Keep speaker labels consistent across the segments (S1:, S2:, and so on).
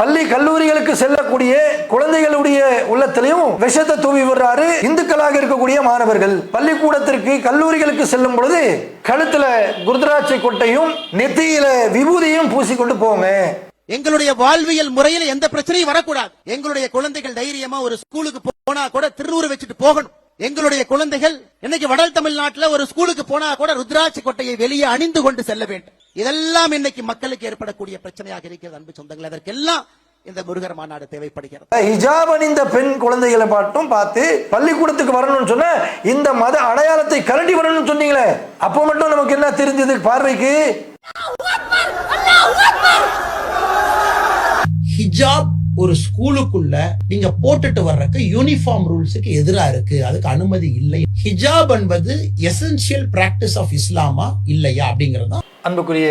S1: பள்ளி கல்லூரிகளுக்கு செல்லக்கூடிய குழந்தைகளுடைய உள்ளத்திலையும் விஷத்தை தூவி விடுறாரு இந்துக்களாக இருக்கக்கூடிய மாணவர்கள். பள்ளிக்கூடத்திற்கு கல்லூரிகளுக்கு செல்லும் பொழுது கழுத்துல குருதராட்சை கொட்டையும் நெத்தியில விபூதியும் பூசிக்கொண்டு போங்க.
S2: எங்களுடைய வாழ்வியல் முறையில எந்த பிரச்சனையும் வரக்கூடாது. எங்களுடைய குழந்தைகள் தைரியமா ஒரு ஸ்கூலுக்கு போனா கூட திருநூறு வச்சுட்டு போகணும். எங்களுடைய குழந்தைகள் இன்னைக்கு வடல் தமிழ்நாட்டுல ஒரு ஸ்கூலுக்கு போனா கூட ருத்ராட்சி கொட்டையை வெளியே அணிந்து கொண்டு செல்ல வேண்டும். இதெல்லாம் இன்னைக்கு மக்களுக்கு ஏற்படக்கூடிய பிரச்சனையாக இருக்கிறது அன்பு சொந்தங்கள். அதற்கெல்லாம் இந்த முருகர் மாநாடு தேவைப்படுகிறது.
S1: ஹிஜாப் அணிந்த பெண் குழந்தைகளை மட்டும் பார்த்து பள்ளிக்கூடத்துக்கு வரணும்னு சொன்ன இந்த மத அடையாளத்தை கரண்டி வரணும்னு சொன்னீங்களே அப்போ மட்டும் நமக்கு என்ன தெரிஞ்சது பார்வைக்கு?
S3: ஹிஜாப் ஒரு ஸ்கூலுக்குள்ள நீங்க போட்டுட்டு வர்றதுக்கு யூனிஃபார்ம் ரூல்ஸுக்கு எதிரா இருக்கு. அதுக்கு அனுமதி இல்லை. ஹிஜாப் என்பது எசென்சியல் பிராக்டிஸ் ஆஃப் இஸ்லாமா இல்லையா அப்படிங்கிறது தான்
S1: அன்புக்குரிய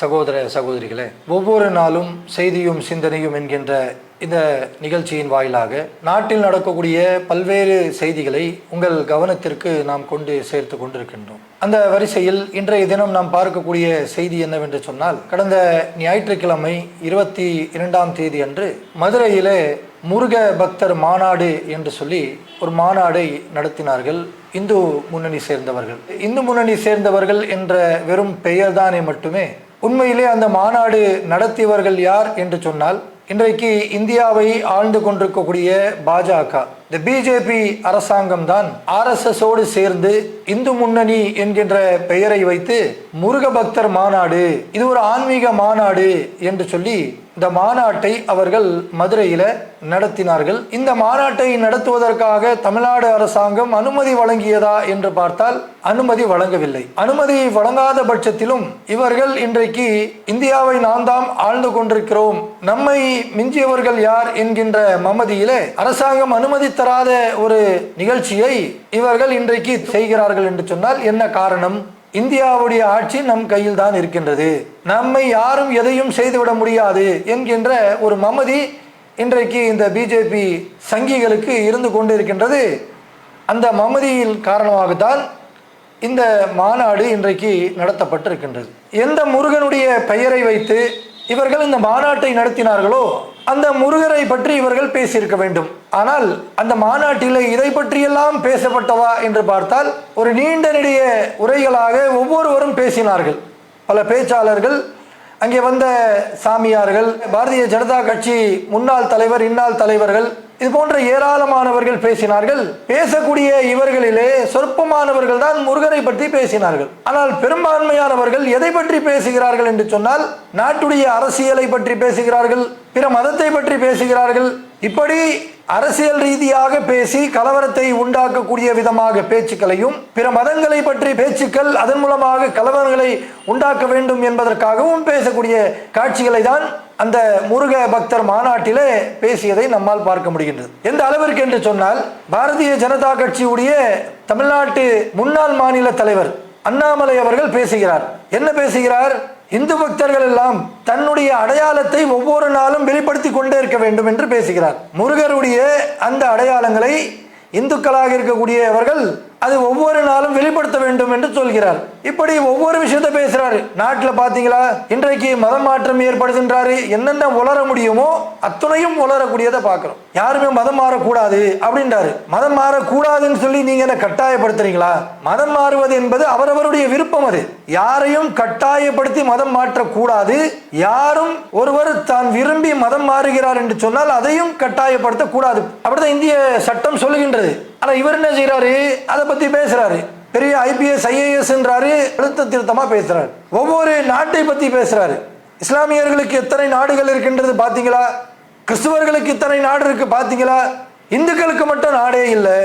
S1: சகோதர சகோதரிகளே ஒவ்வொரு நாளும் செய்தியும் சிந்தனையும் என்கின்ற இந்த நிகழ்ச்சியின் வாயிலாக நாட்டில் நடக்கக்கூடிய பல்வேறு செய்திகளை உங்கள் கவனத்திற்கு நாம் கொண்டு சேர்த்து கொண்டிருக்கின்றோம். அந்த வரிசையில் இன்றைய தினம் நாம் பார்க்கக்கூடிய செய்தி என்னவென்று சொன்னால் கடந்த ஞாயிற்றுக்கிழமை இருபத்தி இரண்டாம் தேதி அன்று மதுரையிலே முருக பக்தர் மாநாடு என்று சொல்லி ஒரு மாநாடை நடத்தினார்கள் இந்து முன்னணி சேர்ந்தவர்கள். இந்து முன்னணி சேர்ந்தவர்கள் என்ற வெறும் பெயர்தானே மட்டுமே உண்மையிலே அந்த மாநாடு நடத்தியவர்கள் யார் என்று சொன்னால் இன்றைக்கு இந்தியாவை ஆழ்ந்து கொண்டிருக்கக்கூடிய பாஜக. இந்த பிஜேபி அரசாங்கம் தான் ஆர்எஸ்எஸோடு சேர்ந்து இந்து முன்னணி என்கின்ற பெயரை வைத்து முருக பக்தர் மாநாடு இது ஒரு ஆன்மீக மாநாடு என்று சொல்லி இந்த மாநாட்டை அவர்கள் மதுரையில நடத்தினார்கள். இந்த மாநாட்டை நடத்துவதற்காக தமிழ்நாடு அரசாங்கம் அனுமதி வழங்கியதா என்று பார்த்தால் அனுமதி வழங்கவில்லை. அனுமதி வழங்காத பட்சத்திலும் இவர்கள் இன்றைக்கு இந்தியாவை நாம் தாம் ஆழ்ந்து கொண்டிருக்கிறோம். நம்மை மிஞ்சியவர்கள் யார் என்கின்ற மமதியிலே அரசாங்கம் அனுமதித்த தராத ஒரு நிகழ்ச்சியை இவர்கள் இன்றைக்கு செய்கிறார்கள் என்று சொன்னால் என்ன காரணம்? இந்தியாவுடைய ஆட்சி நம் கையில் தான் இருக்கின்றது. நம்மை யாரும் எதையும் செய்துவிட முடியாது என்கின்ற ஒரு மமதி இன்றைக்கு இந்த பிஜேபி சங்கிகளுக்கு இருந்து கொண்டிருக்கின்றது. அந்த மமதியின் காரணமாகத்தான் இந்த மாநாடு இன்றைக்கு நடத்தப்பட்டிருக்கின்றது. எந்த முருகனுடைய பெயரை வைத்து இவர்கள் இந்த மாநாட்டை நடத்தினார்களோ அந்த முருகரை பற்றி இவர்கள் பேசியிருக்க வேண்டும். ஆனால் அந்த மாநாட்டில் இதை பற்றியெல்லாம் பேசப்பட்டதா என்று பார்த்தால் ஒரு நீண்ட நெடிய உரைகளாக ஒவ்வொருவரும் பேசினார்கள். பல பேச்சாளர்கள் அங்கே வந்த சாமியார்கள் பாரதிய ஜனதா கட்சி முன்னாள் தலைவர் இன்னாள் தலைவர்கள் இது போன்ற ஏராளமானவர்கள் பேசினார்கள். பேசக்கூடிய இவர்களிலே சொற்பமானவர்கள் தான் முருகனை பற்றி பேசினார்கள். ஆனால் பெரும்பான்மையானவர்கள் எதை பற்றி பேசுகிறார்கள் என்று சொன்னால் நாட்டுடைய அரசியலை பற்றி பேசுகிறார்கள் பிற மதத்தை பற்றி பேசுகிறார்கள். இப்படி அரசியல் ரீதியாக பேசி கலவரத்தை உண்டாக்கக்கூடிய விதமாக பேச்சுக்களையும் பிற மதங்களை பற்றி பேச்சுக்கள் அதன் மூலமாக கலவரங்களை உண்டாக்க வேண்டும் என்பதற்காகவும் பேசக்கூடிய காட்சிகளை தான் அந்த முருக பக்தர் மாநாட்டிலே பேசியதை நம்மால் பார்க்க முடிகின்றது. எந்த அளவிற்கு என்று சொன்னால் பாரதிய ஜனதா கட்சியுடைய தமிழ்நாட்டு முன்னாள் மாநில தலைவர் அண்ணாமலை அவர்கள் பேசுகிறார். என்ன பேசுகிறார்? இந்து பக்தர்கள் எல்லாம் தன்னுடைய அடையாளத்தை ஒவ்வொரு நாளும் வெளிப்படுத்தி கொண்டே இருக்க வேண்டும் என்று பேசுகிறார். முருகருடைய அந்த அடையாளங்களை இந்துக்களாக இருக்கக்கூடியவர்கள் அது ஒவ்வொரு நாளும் வெளிப்படுத்த வேண்டும் என்று சொல்கிறார். இப்படி ஒவ்வொரு விஷயத்த பேசுறாரு. நாட்டில் பாத்தீங்களா? இன்றைக்கு மதம் மாற்றம் ஏற்படுகின்றாரு. என்னென்ன உளர முடியுமோ அத்துணையும் உளரக்கூடியதை பார்க்கணும் யாருமே மதம் மாறக்கூடாது அப்படின்றாரு. மதம் மாறக்கூடாதுன்னு சொல்லி நீங்க என்ன கட்டாயப்படுத்துறீங்களா? மதம் மாறுவது என்பது அவரவருடைய விருப்பம் அது. யாரையும் கட்டாயப்படுத்தி மதம் மாற்றக்கூடாது. யாரும் ஒருவர் தான் விரும்பி மதம் மாறுகிறார் என்று சொன்னால் அதையும் கட்டாயப்படுத்தக்கூடாது. அப்படிதான் இந்திய சட்டம் சொல்லுகின்றது. ஆனால் இவர் என்ன செய்கிறாரு அதை பற்றி பேசுகிறாரு பெரிய ஐபிஎஸ் ஐஏஎஸ்ன்றாரு அழுத்த திருத்தமாக பேசுகிறாரு ஒவ்வொரு நாட்டை பற்றி பேசுகிறாரு இஸ்லாமியர்களுக்கு எத்தனை நாடுகள் இருக்கின்றது பார்த்தீங்களா கிறிஸ்துவர்களுக்கு இத்தனை நாடு இருக்குது பார்த்தீங்களா இந்துக்களுக்கு மட்டும் நாடே இல்லை.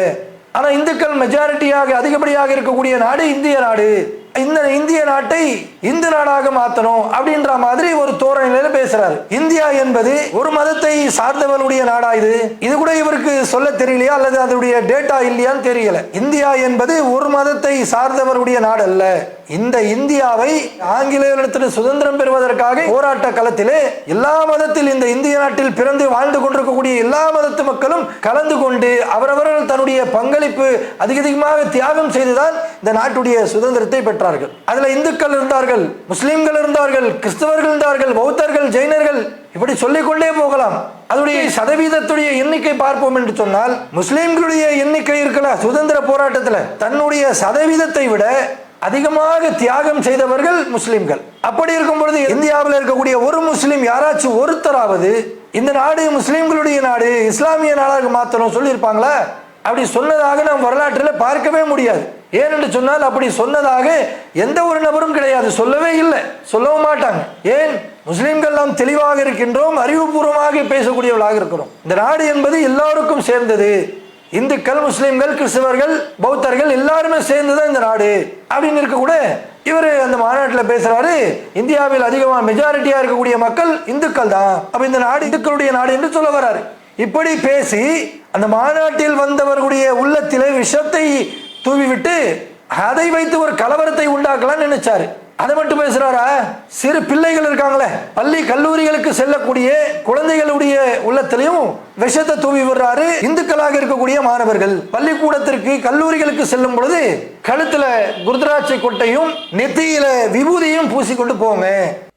S1: ஆனால் இந்துக்கள் மெஜாரிட்டியாக அதிகப்படியாக இருக்கக்கூடிய நாடு இந்திய நாடு. இந்த இந்திய நாட்டை இந்து நாடாக மாற்றணும் அப்படின்ற மாதிரி ஒரு தோரணையில பேசுறாரு. இந்தியா என்பது ஒரு மதத்தை சார்ந்தவர்களுடைய நாடா இது? இது கூட இவருக்கு சொல்ல தெரியலையா? அல்லது அதனுடைய டேட்டா இல்லையான்னு தெரியல. இந்தியா என்பது ஒரு மதத்தை சார்ந்தவருடைய நாடு அல்ல இந்த இந்தியாவை ஆங்கிலேயர்களிடத்தில் சுதந்திரம் பெறுவதற்காக போராட்ட களத்திலே எல்லா மதத்தில் இந்த இந்திய நாட்டில் பிறந்து வாழ்ந்து கொண்டிருக்கக்கூடிய எல்லா மதத்து மக்களும் கலந்து கொண்டு அவரவர்கள் தன்னுடைய பங்களிப்பு அதிக அதிகமாக தியாகம் செய்துதான் இந்த நாட்டுடைய சுதந்திரத்தை பெற்றார் இருந்தார்கள். அதுல இந்துக்கள் இருந்தார்கள் முஸ்லீம்கள் இருந்தார்கள் கிறிஸ்தவர்கள் இருந்தார்கள் பௌத்தர்கள் ஜெயினர்கள் இப்படி சொல்லிக்கொண்டே போகலாம். அதனுடைய சதவீதத்துடைய எண்ணிக்கை பார்ப்போம் என்று சொன்னால் முஸ்லீம்களுடைய எண்ணிக்கை இருக்கல சுதந்திர போராட்டத்தில். தன்னுடைய சதவீதத்தை விட அதிகமாக தியாகம் செய்தவர்கள் முஸ்லிம்கள். அப்படி இருக்கும் பொழுது இந்தியாவில் இருக்கக்கூடிய ஒரு முஸ்லீம் யாராச்சும் ஒருத்தராவது இந்த நாடு முஸ்லீம்களுடைய நாடு இஸ்லாமிய நாடாக மாத்தணும் சொல்லியிருப்பாங்களா? அப்படி சொன்னதாக நாம் வரலாற்றில் பார்க்கவே முடியாது. ஏனென்று சொன்னால் அப்படி சொன்னதாக எந்த ஒரு நபரும் கிடையாது. சொல்லவே இல்லை. சொல்லவும் மாட்டாங்க. ஏன்? முஸ்லீம்கள் நாம் தெளிவாக இருக்கின்றோம் அறிவுபூர்வமாக பேசக்கூடியவர்களாக இருக்கிறோம். இந்த நாடு என்பது எல்லாருக்கும் சேர்ந்தது. இந்துக்கள் முஸ்லீம்கள் கிறிஸ்தவர்கள் பௌத்தர்கள் எல்லாருமே சேர்ந்துதான் இந்த நாடு. அப்படின்னு இருக்க கூட இவர் அந்த மாநாட்டில் பேசுறாரு இந்தியாவில் அதிகமாக மெஜாரிட்டியா இருக்கக்கூடிய மக்கள் இந்துக்கள் தான். அப்ப இந்த நாடு இந்துக்களுடைய நாடு என்று சொல்ல வராரு. இப்படி பேசி அந்த மாநாட்டில் வந்தவர்களுடைய உள்ளத்திலே விஷத்தை தூவிவிட்டு அதை வைத்து ஒரு கலவரத்தை உண்டாக்கலாம் நினைச்சாரு. அதை மட்டும் பேசுறாரா? சிறு பிள்ளைகள் இருக்காங்களே. பள்ளி கல்லூரிகளுக்கு செல்லக்கூடிய குழந்தைகளுடைய உள்ளத்திலையும் விஷத்தை தூவி விடுறாரு இந்துக்களாக இருக்கக்கூடிய மாணவர்கள். பள்ளிக்கூடத்திற்கு கல்லூரிகளுக்கு செல்லும் பொழுது கழுத்துல குருதராட்சை கொட்டையும் நெத்தியில விபூதியும் பூசிக்கொண்டு போங்க.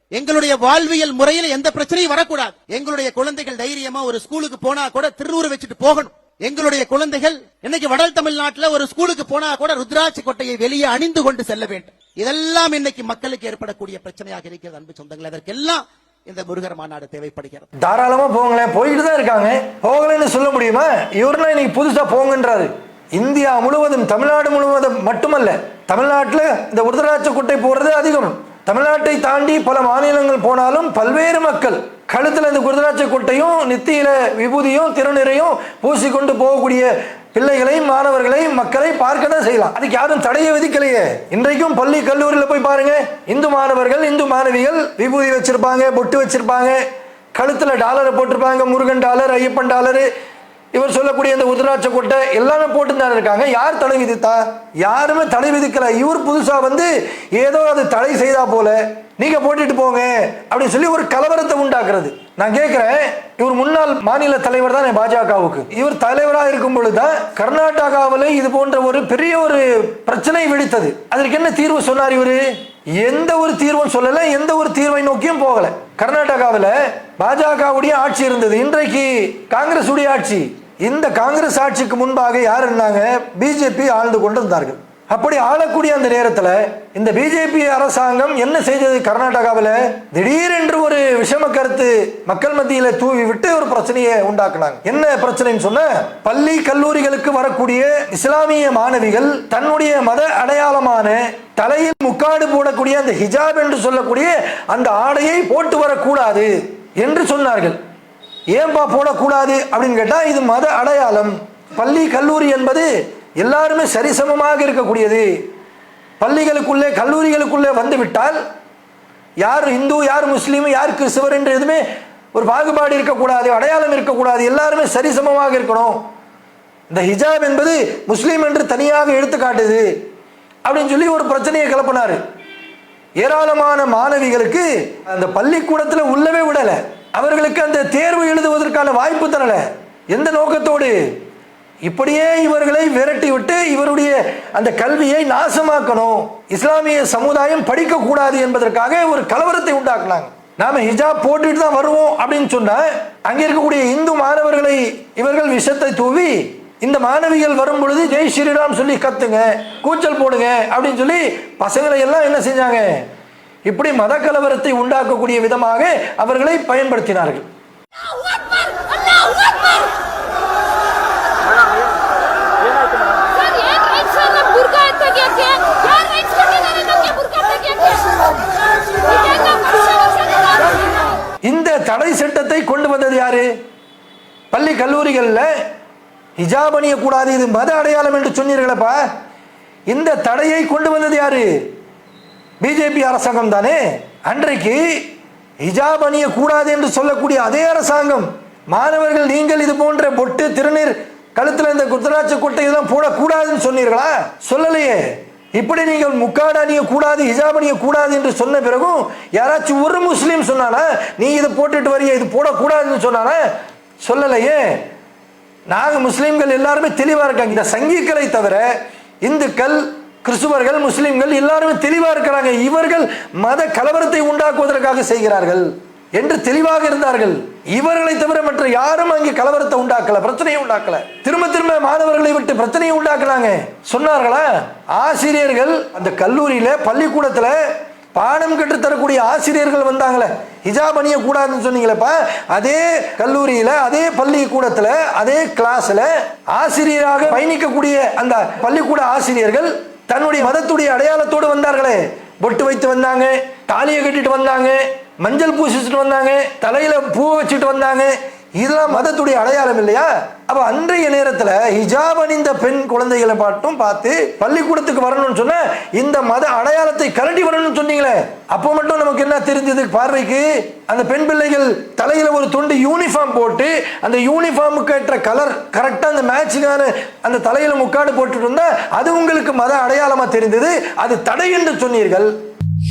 S2: எங்களுடைய வாழ்வியல் முறையில் எந்த பிரச்சனையும் வரக்கூடாது. எங்களுடைய குழந்தைகள் தைரியமா ஒரு ஸ்கூலுக்கு போனா கூட திருநூறு வச்சுட்டு போகணும். எங்களுடைய குழந்தைகள் இன்னைக்கு வடல் தமிழ்நாட்டில் ஒரு ஸ்கூலுக்கு போனா கூட ருத்ராட்சி கொட்டையை வெளியே அணிந்து கொண்டு செல்ல வேண்டும். இதெல்லாம் இன்னைக்கு மக்களுக்கு ஏற்படக்கூடிய பிரச்சனையாக இருக்கிறது அன்பு சொந்தங்கள். அதற்கெல்லாம் இந்த முருகர் மாநாடு தேவைப்படுகிறது.
S1: தாராளமா போங்களேன் போயிட்டு தான் இருக்காங்க. போகலன்னு சொல்ல முடியுமா? இவர்லாம் இன்னைக்கு புதுசா போங்கன்றாரு. இந்தியா முழுவதும் தமிழ்நாடு முழுவதும் மட்டுமல்ல தமிழ்நாட்டில் இந்த உருதராட்ச குட்டை போறது அதிகம். தமிழ்நாட்டை தாண்டி பல மாநிலங்கள் போனாலும் பல்வேறு மக்கள் கழுத்தில் இந்த குருதராட்ச கொட்டையும் நெத்தியில விபூதியும் திருநிறையும் பூசிக்கொண்டு போகக்கூடிய பிள்ளைகளை மாணவர்களை மக்களை பார்க்க தான் செய்யலாம். அதுக்கு யாரும் தடையை விதிக்கலையே. இன்றைக்கும் பள்ளி கல்லூரியில் போய் பாருங்க. இந்து மாணவர்கள் இந்து மாணவிகள் விபூதி வச்சிருப்பாங்க பொட்டு வச்சிருப்பாங்க. கழுத்தில் டாலரை போட்டிருப்பாங்க முருகன் டாலர் ஐயப்பன் டாலரு. இவர் சொல்லக்கூடிய இந்த உதிராட்ச கொட்டை எல்லாமே போட்டுதான் இருக்காங்க. யார் தடை விதித்தா யாருமே தடை விதிக்கல இவர் புதுசாக வந்து ஏதோ அது தடை செய்தா போல. நீங்கள் போட்டுட்டு போங்க அப்படின்னு சொல்லி ஒரு கலவரத்தை உண்டாக்குறது. நான் கேட்குறேன் இவர் முன்னாள் மாநில தலைவர் தான் பாஜகவுக்கு. இவர் தலைவராக இருக்கும் பொழுதுதான் கர்நாடகாவில் இது போன்ற ஒரு பெரிய ஒரு பிரச்சனை வெடித்தது. அதற்கு என்ன தீர்வு சொன்னார் இவர்? எந்த ஒரு தீர்வும் சொல்லலை எந்த ஒரு தீர்வை நோக்கியும் போகலை. கர்நாடகாவில் பாஜகவுடைய ஆட்சி இருந்தது. இன்றைக்கு காங்கிரஸ் உடைய ஆட்சி. இந்த காங்கிரஸ் ஆட்சிக்கு முன்பாக யார் இருந்தாங்க? பிஜேபி ஆழ்ந்து கொண்டிருந்தார்கள். அப்படி ஆளக்கூடிய அந்த நேரத்தில் இந்த பிஜேபி அரசாங்கம் என்ன செய்தது கர்நாடகாவில்? திடீரென்று ஒரு விஷம கருத்து மக்கள் மத்தியில் தூவி விட்டு ஒரு பிரச்சனையை உண்டாக்குனாங்க. என்ன பிரச்சனைன்னு சொன்ன பள்ளி கல்லூரிகளுக்கு வரக்கூடிய இஸ்லாமிய மாணவிகள் தன்னுடைய மத அடையாளமான தலையில் முக்காடு போடக்கூடிய அந்த ஹிஜாப் என்று சொல்லக்கூடிய அந்த ஆடையை போட்டு வரக்கூடாது என்று சொன்னார்கள். ஏன்பா போடக்கூடாது அப்படின்னு கேட்டால் இது மத அடையாளம். பள்ளி கல்லூரி என்பது எல்லாருமே சரிசமமாக இருக்கக்கூடியது. பள்ளிகளுக்குள்ளே கல்லூரிகளுக்குள்ளே வந்துவிட்டால் யார் இந்து யார் முஸ்லீம் யார் கிறிஸ்துவர் என்று எதுவுமே ஒரு பாகுபாடு இருக்கக்கூடாது அடையாளம் இருக்கக்கூடாது. எல்லாருமே சரிசமமாக இருக்கணும். இந்த ஹிஜாப் என்பது முஸ்லீம் என்று தனியாக எடுத்துக்காட்டுது அப்படின்னு சொல்லி ஒரு பிரச்சனையை கிளப்பினார். ஏராளமான மாணவிகளுக்கு அந்த பள்ளிக்கூடத்தில் உள்ளவே விடலை. அவர்களுக்கு அந்த தேர்வு எழுதுவதற்கான வாய்ப்பு தரல. எந்த நோக்கத்தோடு? இப்படியே இவர்களை விரட்டி விட்டு இவருடைய அந்த கல்வியை நாசமாக்கணும். இஸ்லாமிய சமுதாயம் படிக்க கூடாது என்பதற்காக ஒரு கலவரத்தை உண்டாக்குனாங்க. நாம ஹிஜாப் போட்டுட்டு தான் வருவோம் அப்படின்னு சொன்னா அங்க இருக்கக்கூடிய இந்து மாணவர்களை இவர்கள் விஷத்தை தூவி இந்த மாணவிகள் வரும் பொழுது ஜெய் ஸ்ரீராம் சொல்லி கத்துங்க கூச்சல் போடுங்க அப்படின்னு சொல்லி பசங்களை எல்லாம் என்ன செஞ்சாங்க? இப்படி மத கலவரத்தை உண்டாக்கக்கூடிய விதமாக அவர்களை பயன்படுத்தினார்கள். இந்த தடை சட்டத்தை கொண்டு வந்தது யாரு? பள்ளி கல்லூரிகளில் ஹிஜாப் அணியக்கூடாது இது மத அடையாளம் என்று சொன்னீர்களப்பா. இந்த தடையை கொண்டு வந்தது யாரு? பிஜேபி அரசாங்கம் தானே அன்றைக்கு ஹிஜாப் அணியக்கூடாது என்று சொல்லக்கூடிய அதே அரசாங்கம். மாணவர்கள் நீங்கள் இது போன்ற பொட்டு திருநீர் கழுத்தில் இந்த குத்தராட்சி கொட்டை இதெல்லாம் போடக்கூடாதுன்னு சொன்னீர்களா? சொல்லலையே. இப்படி நீங்கள் முக்காடு அணிய கூடாது ஹிஜாப் அணிய கூடாது என்று சொன்ன பிறகும் யாராச்சும் ஒரு முஸ்லீம் சொன்னானா நீ இதை போட்டுட்டு வரிய இது போடக்கூடாதுன்னு சொன்னானா? சொல்லலையே. நாங்கள் முஸ்லீம்கள் எல்லாருமே தெளிவாக இருக்காங்க. இந்த சங்கிகளை தவிர இந்துக்கள் கிறிஸ்துவர்கள் முஸ்லிம்கள் எல்லாருமே தெளிவாக இருக்கிறாங்க. இவர்கள் மத கலவரத்தை உண்டாக்குவதற்காக செய்கிறார்கள் என்று தெளிவாக இருந்தார்கள். இவர்களை தவிர மற்ற யாரும் அங்கே கலவரத்தை உண்டாக்கல பிரச்சனையை உண்டாக்கல. திரும்ப திரும்ப மாணவர்களை விட்டு பிரச்சனையை உண்டாக்குனாங்க. சொன்னார்களா? ஆசிரியர்கள் அந்த கல்லூரியில பள்ளிக்கூடத்துல பாடம் கற்று தரக்கூடிய ஆசிரியர்கள் வந்தாங்களே. ஹிஜாப் அணிய கூடாதுன்னு சொன்னீங்களேப்பா. அதே கல்லூரியில அதே பள்ளிக்கூடத்துல அதே கிளாஸ்ல ஆசிரியராக பயணிக்கக்கூடிய அந்த பள்ளிக்கூட ஆசிரியர்கள் தன்னுடைய மதத்துடைய அடையாளத்தோடு வந்தார்களே. பொட்டு வைத்து வந்தாங்க தாலியை கட்டிட்டு வந்தாங்க மஞ்சள் பூசிச்சுட்டு வந்தாங்க தலையில் பூ வச்சுட்டு வந்தாங்க. இதெல்லாம் மதத்துடைய அடையாளம் இல்லையா? அப்ப அன்றைய நேரத்துல ஹிஜாப் அணிந்த பெண் குழந்தைகளை பாட்டும் பார்த்து பள்ளிக்கூடத்துக்கு வரணும்னு சொன்ன இந்த மத அடையாளத்தை கரண்டி வரணும்னு சொன்னீங்களே. அப்போ மட்டும் நமக்கு என்ன தெரிஞ்சது? பார்வைக்கு அந்த பெண் பிள்ளைகள் தலையில ஒரு துண்டு யூனிஃபார்ம் போட்டு அந்த யூனிஃபார்முக்கு ஏற்ற கலர் கரெக்டா அந்த மேட்சிங்கான அந்த தலையில முக்காடு போட்டுட்டு இருந்தா அது உங்களுக்கு மத அடையாளமா தெரிந்தது. அது தடை என்று சொன்னீர்கள்.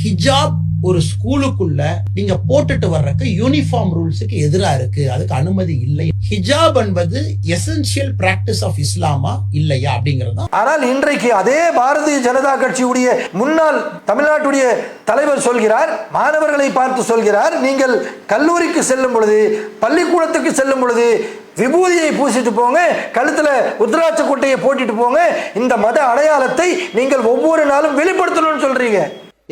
S3: ஹிஜாப் ஒரு ஸ்கூலுக்குள்ள நீங்க போட்டுட்டு வர்றதுக்கு யூனிஃபார்ம் ரூல்ஸுக்கு எதிராக இருக்கு. அதுக்கு அனுமதி இல்லை. ஹிஜாப் என்பது எசென்சியல் பிராக்டிஸ் ஆஃப் இஸ்லாமா இல்லையா அப்படிங்கிறது தான்
S1: ஆனால் இன்றைக்கு அதே பாரதிய ஜனதா கட்சியுடைய முன்னாள் தமிழ்நாட்டுடைய தலைவர் சொல்கிறார் மாணவர்களை பார்த்து சொல்கிறார் நீங்கள் கல்லூரிக்கு செல்லும் பொழுது பள்ளிக்கூடத்துக்கு செல்லும் பொழுது விபூதியை பூசிட்டு போங்க கழுத்துல உத்ராட்ச கொட்டையை போட்டுட்டு போங்க இந்த மத அடையாளத்தை நீங்கள் ஒவ்வொரு நாளும் வெளிப்படுத்தணும்னு சொல்றீங்க.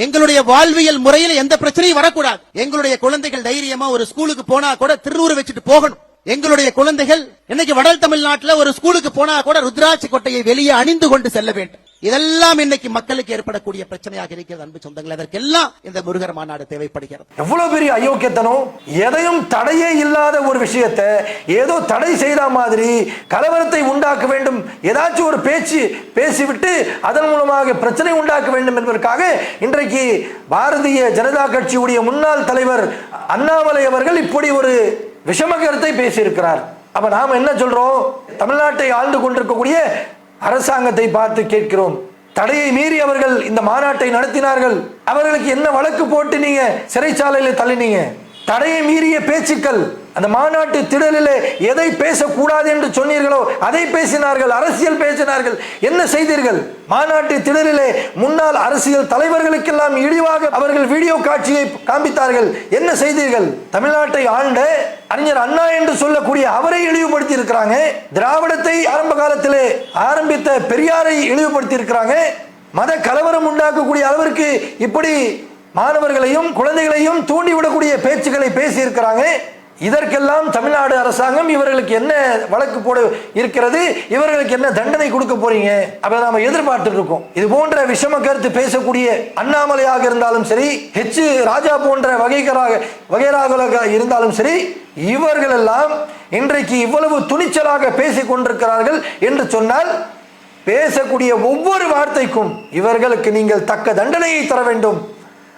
S2: எங்களுடைய வாழ்வியல் முறையில் எந்த பிரச்சனையும் வரக்கூடாது. எங்களுடைய குழந்தைகள் தைரியமா ஒரு ஸ்கூலுக்கு போனா கூட திருநூறு வச்சுட்டு போகணும். எங்களுடைய குழந்தைகள் இன்னைக்கு வடல் தமிழ்நாட்டுல ஒரு ஸ்கூலுக்கு போனா கூட ருத்ராட்சி கொட்டையை வெளியே அணிந்து கொண்டு செல்ல வேண்டும். இதெல்லாம் இன்னைக்கு மக்களுக்கு ஏற்படக்கூடிய பிரச்சனையாக இருக்கிறது அன்பு சொந்தங்கள். அதற்கெல்லாம் இந்த முருகர் மாநாடு தேவைப்படுகிறது.
S1: எவ்வளவு பெரிய அயோக்கியத்தனம்? எதையும் தடையே இல்லாத ஒரு விஷயத்தை ஏதோ தடை செய்த மாதிரி கலவரத்தை உண்டாக்க வேண்டும். ஏதாச்சும் ஒரு பேச்சு பேசிவிட்டு அதன் மூலமாக பிரச்சனை உண்டாக்க வேண்டும் என்பதற்காக இன்றைக்கு பாரதிய ஜனதா கட்சியுடைய முன்னாள் தலைவர் அண்ணாமலை அவர்கள் இப்படி ஒரு விஷம கருத்தை பேசியிருக்கிறார். அப்ப நாம் என்ன சொல்றோம்? தமிழ்நாட்டை ஆழ்ந்து கொண்டிருக்கக்கூடிய அரசாங்கத்தை பார்த்து கேட்கிறோம். தடையை மீறி அவர்கள் இந்த மாநாட்டை நடத்தினார்கள். அவர்களுக்கு என்ன வழக்கு போட்டு நீங்க சிறைச்சாலையில் தள்ளினீங்க? தடையை மீறிய பேச்சுக்கள். அந்த மாநாட்டு திடலில் எதை பேசக்கூடாது என்று சொன்னீர்களோ அதை பேசினார்கள் அரசியல் பேசினார்கள். என்ன செய்தீர்கள்? மாநாட்டு திடலிலே முன்னாள் அரசியல் தலைவர்களுக்கெல்லாம் இழிவாக அவர்கள் வீடியோ காட்சியை காண்பித்தார்கள். என்ன செய்தீர்கள்? தமிழ்நாட்டை ஆண்ட அறிஞர் அண்ணா என்று சொல்லக்கூடிய அவரை இழிவுபடுத்தி இருக்கிறாங்க திராவிடத்தை ஆரம்ப காலத்திலே ஆரம்பித்த பெரியாரை இழிவுபடுத்தி இருக்கிறாங்க மத கலவரம் உண்டாக்கக்கூடிய அளவிற்கு இப்படி மாணவர்களையும் குழந்தைகளையும் தூண்டிவிடக்கூடிய பேச்சுக்களை பேசியிருக்கிறாங்க. இதற்கெல்லாம் தமிழ்நாடு அரசாங்கம் இவர்களுக்கு என்ன வழக்கு போட இருக்கிறது? இவர்களுக்கு என்ன தண்டனை கொடுக்க போறீங்க? அப்ப நாம எதிர்பார்த்து இருக்கோம். இது போன்ற விஷம கருத்து பேசக்கூடிய அண்ணாமலையாக இருந்தாலும் சரி ஹெச் ராஜா போன்ற வகைகராக வகைராக இருந்தாலும் சரி இவர்கள் எல்லாம் இன்றைக்கு இவ்வளவு துணிச்சலாக பேசிக் கொண்டிருக்கிறார்கள் என்று சொன்னால் பேசக்கூடிய ஒவ்வொரு வார்த்தைக்கும் இவர்களுக்கு நீங்கள் தக்க தண்டனையை தர வேண்டும்.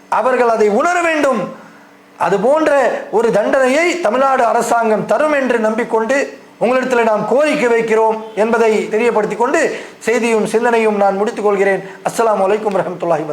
S1: அவர்கள் அதை உணர வேண்டும். அது போன்ற ஒரு தண்டனையை தமிழ்நாடு அரசாங்கம் தரும் என்று நம்பிக்கொண்டு உங்களிடத்தில் நாம் கோரிக்கை வைக்கிறோம் என்பதை தெரியப்படுத்திக் கொண்டு செய்தியும் சிந்தனையும் நான் முடித்துக் கொள்கிறேன். அஸ்ஸலாமு அலைக்கும் வரஹ்மத்துல்லாஹி